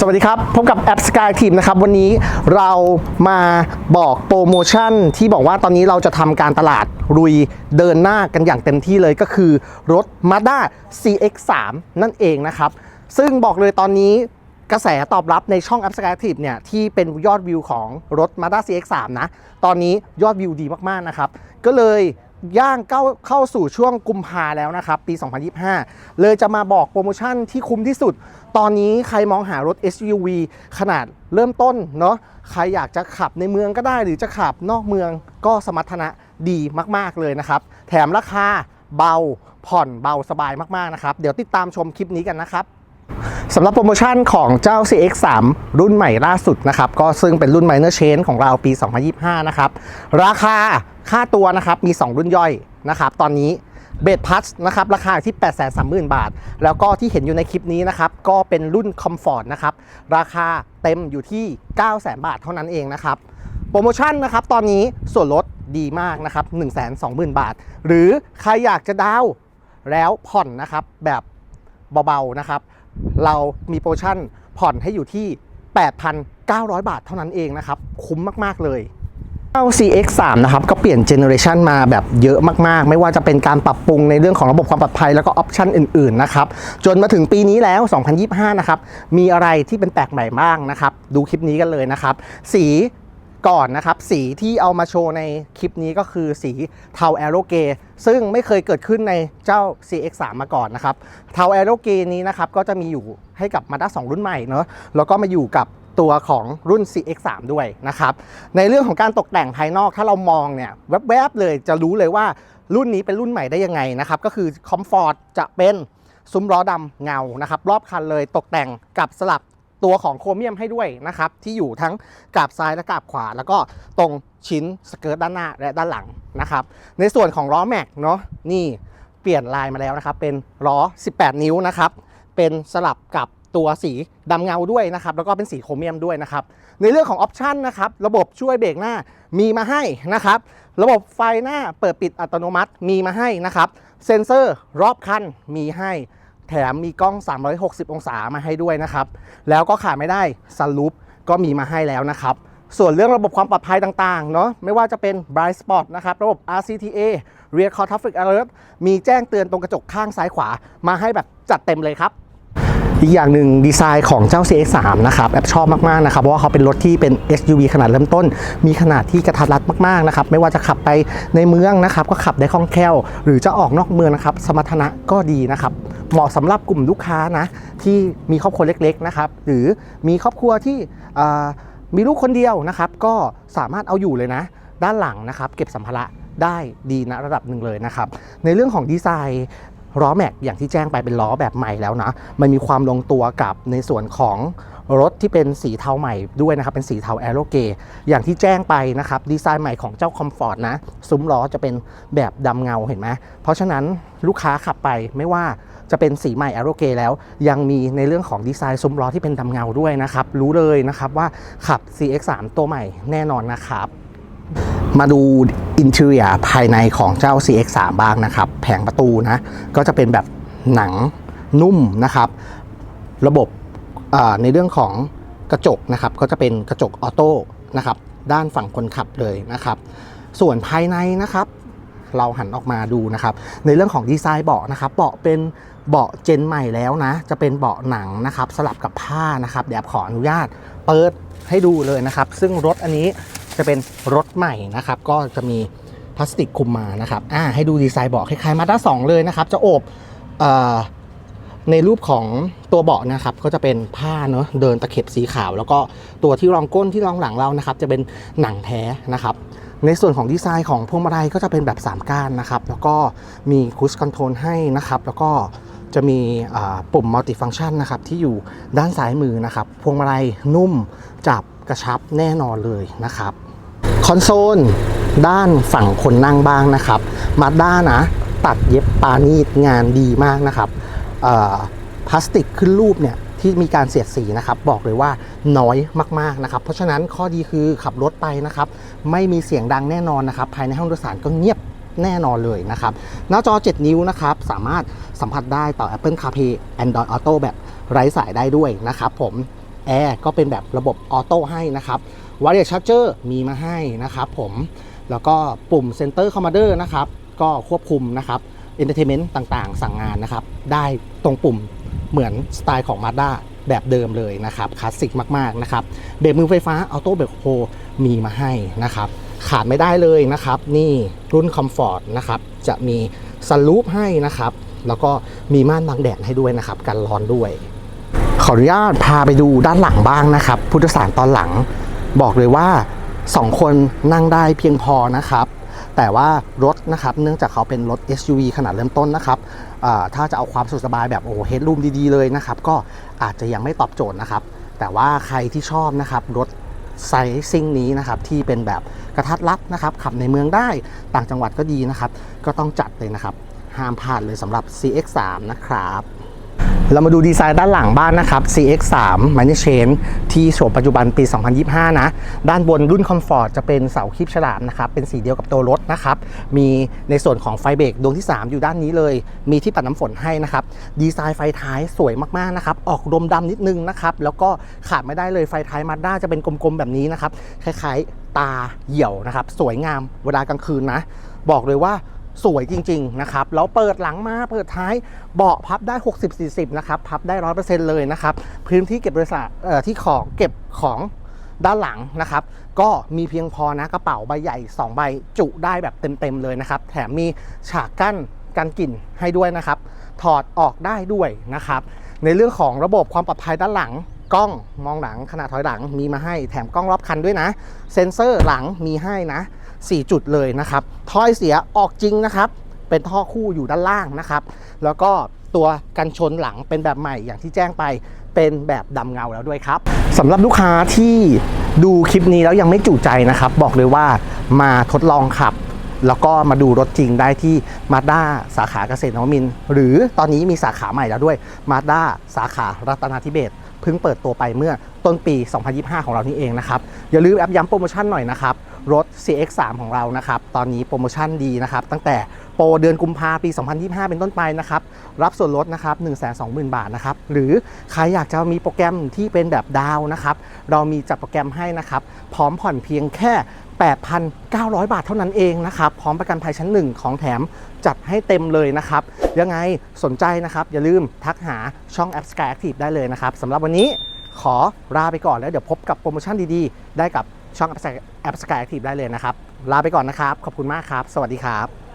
สวัสดีครับ พบกับแอป Sky Team นะครับ วันนี้เรามาบอกโปรโมชั่นที่บอกว่าตอนนี้เราจะทำการตลาดรุยเดินหน้ากันอย่างเต็มที่เลยก็คือรถ Mazda CX3 นั่นเองนะครับ ซึ่งบอกเลยตอนนี้กระแสตอบรับในช่อง App Sky Active เนี่ยที่เป็นยอดวิวของรถ Mazda CX3 นะ ตอนนี้ยอดวิวดีมาก ๆ นะครับ ก็เลย ย่างเข้าเข้าสู่ช่วงกุมภาแล้วนะครับ ปี 2025 เลยจะมาบอกโปรโมชั่นที่คุ้มที่สุด ตอนนี้ใครมองหารถ SUV ขนาดเริ่มต้นเนาะใครอยากจะขับในเมืองก็ได้ หรือจะขับนอกเมืองก็สมรรถนะดีมากๆเลยนะครับ แถมราคาเบาผ่อนเบาสบายมากๆนะครับ เดี๋ยวติดตามชมคลิปนี้กันนะครับ สำหรับโปรโมชั่นของเจ้า CX3 รุ่นใหม่ล่าสุดนะครับ ก็ซึ่งเป็นรุ่น Minor Change ของเราปี 2025 นะครับ ราคาค่าตัวนะครับ มี 2 รุ่นย่อยนะครับ ตอนนี้เบ d พั s นะครับ ราคาอยู่ที่ 830,000 บาท แล้วก็ที่เห็นอยู่ในคลิปนี้นะครับ ก็เป็นรุ่น Comfort นะครับ ราคาเต็มอยู่ที่ 9 0 0 0 0 บาทเท่านั้นเองนะครับ โปรโมชั่นนะครับ ตอนนี้ส่วนลดดีมากนะครับ 120,000 บาท หรือใครอยากจะดาวแล้วผ่อนนะครับแบบเบาๆนะครับ เรามีโปรชั่นผ่อนให้อยู่ที่ 8,900 บาทเท่านั้นเองนะครับ คุ้มมาก ๆ เลยเจ้า CX3 นะครับ ก็เปลี่ยนเจเนอเรชันมาแบบเยอะมาก ๆ ไม่ว่าจะเป็นการปรับปรุงในเรื่องของระบบความปลอดภัยแล้วก็ออปชันอื่น ๆ นะครับ จนมาถึงปีนี้แล้ว 2025 นะครับ มีอะไรที่เป็นแปลกใหม่บ้างนะครับ ดูคลิปนี้กันเลยนะครับ สี ก่อนนะครับ สีที่เอามาโชว์ในคลิปนี้ก็คือสีเทาแอโรเกซึ่งไม่เคยเกิดขึ้นในเจ้า CX3 มาก่อนนะครับ เทาแอโรเกนี้นะครับก็จะมีอยู่ให้กับ Mazda 2 รุ่นใหม่เนาะแล้วก็มาอยู่กับตัวของรุ่น CX3 ด้วยนะครับ ในเรื่องของการตกแต่งภายนอกถ้าเรามองเนี่ยแวบๆเลยจะรู้เลยว่ารุ่นนี้เป็นรุ่นใหม่ได้ยังไงนะครับ ก็คือคอมฟอร์ตจะเป็นซุ้มล้อดำเงานะครับ รอบคันเลยตกแต่งกับสลับ ตัวของโครเมียมให้ด้วยนะครับที่อยู่ทั้งกาบซ้ายและกาบขวา แล้วก็ตรงชิ้นสเกิร์ตด้านหน้าและด้านหลังนะครับในส่วนของล้อแม็กเนาะนี่เปลี่ยนลายมาแล้วนะครับเป็นล้อ 18 นิ้วนะครับเป็นสลับกับตัวสีดำเงาด้วยนะครับแล้วก็เป็นสีโครเมียมด้วยนะครับในเรื่องของออปชันนะครับระบบช่วยเบรกหน้ามีมาให้นะครับระบบไฟหน้าเปิดปิดอัตโนมัติมีมาให้นะครับเซ็นเซอร์รอบคันมีให้ แถมมีกล้อง 360 องศามาให้ด้วยนะครับ แล้วก็ขาดไม่ได้ซันลูปก็มีมาให้แล้วนะครับ ส่วนเรื่องระบบความปลอดภัยต่างๆ เนาะไม่ว่าจะเป็น Blind Spot นะครับ ระบบ RCTA Rear Car Traffic Alert มีแจ้งเตือนตรงกระจกข้างซ้ายขวามาให้แบบจัดเต็มเลยครับอีกอย่างหนึ่งดีไซน์ของเจ้า CX3 นะครับแอบชอบมากๆนะครับเพราะว่าเขาเป็นรถที่เป็น SUV ขนาดเริ่มต้น มีขนาดที่กระทัดรัดมากๆนะครับไม่ว่าจะขับไปในเมืองนะครับก็ขับได้คล่องแคล่ว หรือจะออกนอกเมืองนะครับสมรรถนะก็ดีนะครับ เหมาะสำหรับกลุ่มลูกค้านะที่มีครอบครัวเล็กๆนะครับหรือมีครอบครัวที่มีลูกคนเดียวนะครับก็สามารถเอาอยู่เลยนะ ด้านหลังนะครับเก็บสัมภาระได้ดีนะระดับหนึ่งเลยนะครับในเรื่องของดีไซน์ล้อแม็กอย่างที่แจ้งไปเป็นล้อแบบใหม่แล้วนะมันมีความลงตัวกับในส่วนของรถที่เป็นสีเทาใหม่ด้วยนะครับ เป็นสีเทาแอโรเกอย่างที่แจ้งไปนะครับ ดีไซน์ใหม่ของเจ้าคอมฟอร์ตนะ ซุ้มล้อจะเป็นแบบดำเงาเห็นไหมเพราะฉะนั้นลูกค้าขับไปไม่ว่า จะเป็นสีใหม่แอโรเกแล้ว ยังมีในเรื่องของดีไซน์ซุ้มล้อที่เป็นดำเงาด้วยนะครับ รู้เลยนะครับว่าขับ CX3 ตัวใหม่แน่นอนนะครับ มาดูอินเท i รียภายในของเจ้า CX3 บ้างนะครับ แผงประตูนะ ก็จะเป็นแบบหนังนุ่มนะครับ ระบบในเรื่องของกระจกนะครับ ก็จะเป็นกระจกออโต้นะครับ ด้านฝั่งคนขับเลยนะครับ ส่วนภายในนะครับเราหันออกมาดูนะครับ ในเรื่องของดีไซน์เบาะนะครับเบาะเป็น เบาะเจนใหม่แล้วนะ จะเป็นเบาะหนังนะครับ สลับกับผ้านะครับ เดี๋ยวขออนุญาตเปิดให้ดูเลยนะครับ ซึ่งรถอันนี้จะเป็นรถใหม่นะครับ ก็จะมีพลาสติกคลุมมานะครับอ่าให้ดูดีไซน์เบาะคล้ายๆมาด้าสองเลยนะครับ จะโอบเอ่อในรูปของตัวเบาะนะครับก็จะเป็นผ้าเนอะเดินตะเข็บสีขาว แล้วก็ตัวที่รองก้นที่รองหลังเรานะครับ จะเป็นหนังแท้นะครับ ในส่วนของดีไซน์ของพวงมาลัยก็จะเป็นแบบ 3 ก้านนะครับ แล้วก็มีคูสคอนโทรลให้นะครับ แล้วก็ จะมีปุ่มมัลติฟัง c t ชันนะครับที่อยู่ด้านซ้ายมือนะครับ พวงมาลัยนุ่มจับกระชับแน่นอนเลยนะครับ คอนโซลด้านฝั่งคนนั่งบ้างนะครับมาด้านะตัดเย็บปานีดงานดีมากนะครับพลาสติกขึ้นรูปเนี่ยที่มีการเสียดสีนะครับบอกเลยว่าน้อยมากๆนะครับ เพราะฉะนั้นข้อดีคือขับรถไปนะครับ ไม่มีเสียงดังแน่นอนนะครับ ภายในห้องโดยสารก็เงียบแน่นอนเลยนะครับ หน้าจอ 7 นิ้วนะครับ สามารถ สัมผัสได้ต่อ Apple CarPlay Android Auto แบบไร้สายได้ด้วยนะครับผมแอร์ก็เป็นแบบระบบออโต้ให้นะครับวาร์เรียชาร์เจอร์มีมาให้นะครับผมแล้วก็ปุ่ม Center Commander นะครับก็ควบคุมนะครับ Entertainment ต่างๆ สั่งงานนะครับ ได้ตรงปุ่มเหมือนสไตล์ของ Mazda แบบเดิมเลยนะครับคลาสสิกมากๆนะครับเบรกมือไฟฟ้า Auto b r a k e Hold มีมาให้นะครับขาดไม่ได้เลยนะครับ นี่รุ่น Comfort นะครับจะมีซัน o ู f ให้นะครับ แล้วก็มีม่านบังแดดให้ด้วยนะครับกันร้อนด้วย ขออนุญาตพาไปดูด้านหลังบ้างนะครับพุทธสารตอนหลังบอกเลยว่า 2 คนนั่งได้เพียงพอนะครับ แต่ว่ารถนะครับเนื่องจากเขาเป็นรถ SUV ขนาดเริ่มต้นนะครับถ้าจะเอาความสะดสบายแบบโอ้เฮดรูมดีๆเลยนะครับก็อาจจะยังไม่ตอบโจทย์นะครับ แต่ว่าใครที่ชอบนะครับรถไซซิ่งนี้นะครับที่เป็นแบบกระทัดรัดนะครับขับในเมืองได้ต่างจังหวัดก็ดีนะครับ ก็ต้องจัดเลยนะครับ ห้ามพลาดเลยสำหรับ CX3 นะครับ เรามาดูดีไซน์ด้านหลังบ้านนะครับ CX3 m i n i Chain ที่โฉมปัจจุบันปี 2025 นะ ด้านบนรุ่น Comfort จะเป็นเสาคลิปฉลามนะครับ เป็นสีเดียวกับตัวรถนะครับ มีในส่วนของไฟเบรกดวงที่ 3 อยู่ด้านนี้เลย มีที่ปัดน้ำฝนให้นะครับ ดีไซน์ไฟท้ายสวยมากๆนะครับ ออกดมดำนิดนึงนะครับ แล้วก็ขาดไม่ได้เลยไฟท้ายมาด้าจะเป็นกลมๆแบบนี้นะครับ คล้ายๆ ตาเหี่ยวนะครับ สวยงามเวลากลางคืนนะ บอกเลยว่า สวยจริง ๆ นะครับ แล้วเปิดหลังมาเปิดท้ายเบาะพับได้ 60-40 นะครับ พับได้ 100%เลยนะครับ พื้นที่เก็บบริษัทที่ของเก็บของด้านหลังนะครับ ก็มีเพียงพอนะกระเป๋าใบใหญ่ 2 ใบจุได้แบบเต็ม ๆ เลยนะครับ แถมมีฉากกั้นกันกลิ่นให้ด้วยนะครับ ถอดออกได้ด้วยนะครับ ในเรื่องของระบบความปลอดภัยด้านหลัง กล้องมองหลังขนาดถอยหลังมีมาให้แถมกล้องรอบคันด้วยนะ เซ็นเซอร์หลังมีให้นะ 4 จุดเลยนะครับถอยเสียออกจริงนะครับ เป็นท่อคู่อยู่ด้านล่างนะครับ แล้วก็ตัวกันชนหลังเป็นแบบใหม่อย่างที่แจ้งไปเป็นแบบดำเงาแล้วด้วยครับสำหรับลูกค้าที่ดูคลิปนี้แล้วยังไม่จุใจนะครับ บอกเลยว่ามาทดลองขับ แล้วก็มาดูรถจริงได้ที่มาด้าสาขาเกษตรนวมิน หรือตอนนี้มีสาขาใหม่แล้วด้วยมาด้าสาขารัตนาธิเบศร เพิ่งเปิดตัวไปเมื่อต้นปี 2025 ของเรานี่เองนะครับ อย่าลืมแอปย้ำโปรโมชั่นหน่อยนะครับ รถ CX3 ของเรานะครับ ตอนนี้โปรโมชั่นดีนะครับ ตั้งแต่ โปรเดือนกุมภาปี 2025 เป็นต้นไปนะครับ รับส่วนลดนะครับ 120,000 บาทนะครับ หรือใครอยากจะมีโปรแกรมที่เป็นแบบดาวนะครับ เรามีจัดโปรแกรมให้นะครับ พร้อมผ่อนเพียงแค่ 8,900 บาทเท่านั้นเองนะครับ พร้อมประกันภัยชั้น 1 ของแถมจัดให้เต็มเลยนะครับ ยังไงสนใจนะครับ อย่าลืมทักหาช่อง App Sky Active ได้เลยนะครับสำหรับวันนี้ขอลาไปก่อนแล้วเดี๋ยวพบกับโปรโมชั่นดีๆ ได้กับช่อง App Sky Active ได้เลยนะครับ ลาไปก่อนนะครับ ขอบคุณมากครับ สวัสดีครับ